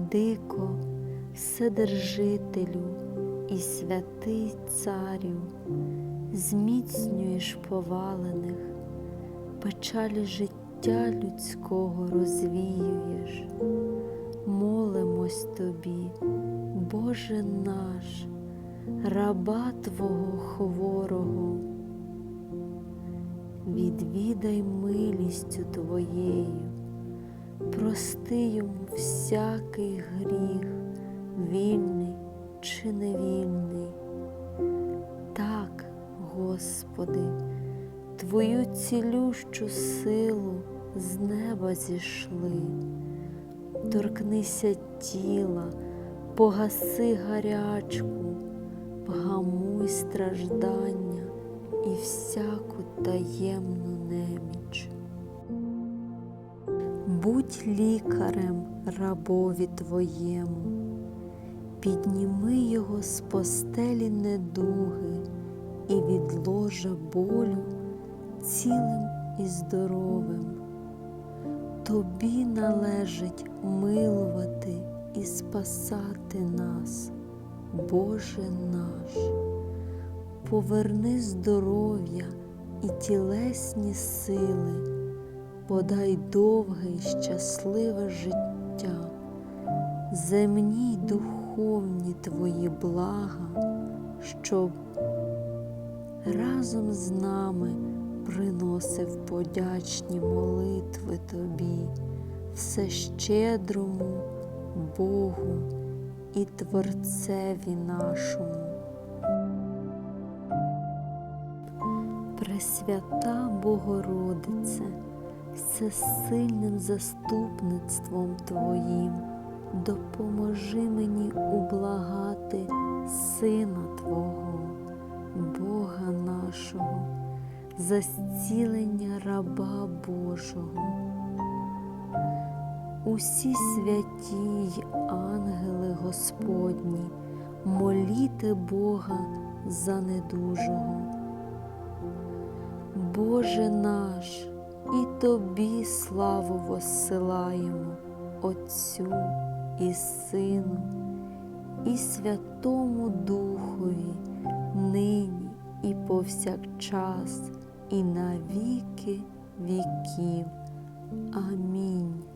Владико, Вседержителю і святий Царю, зміцнюєш повалених, печалі життя людського розвіюєш. Молимось тобі, Боже наш, раба Твого хворого, відвідай милістю Твоєю, прости йому всякий гріх, вільний чи невільний. Так, Господи, Твою цілющу силу з неба зійшли, торкнися тіла, погаси гарячку, вгамуй страждання і всяку таємну неміч. Будь лікарем рабові твоєму, підніми його з постелі недуги і від ложа болю цілим і здоровим. Тобі належить милувати і спасати нас, Боже наш, поверни здоров'я і тілесні сили, подай довге й щасливе життя, земні й духовні твої блага, щоб разом з нами приносив подячні молитви Тобі, всещедрому Богу і Творцеві нашому. Пресвята Богородице, всесильним заступництвом Твоїм, допоможи мені ублагати Сина Твого, Бога нашого, за зцілення раба Божого. Усі святі й ангели Господні, моліте Бога за недужого. Боже наш, і Тобі славу воссилаємо, Отцю і Сину, і Святому Духові, нині і повсякчас, і на віки віків. Амінь.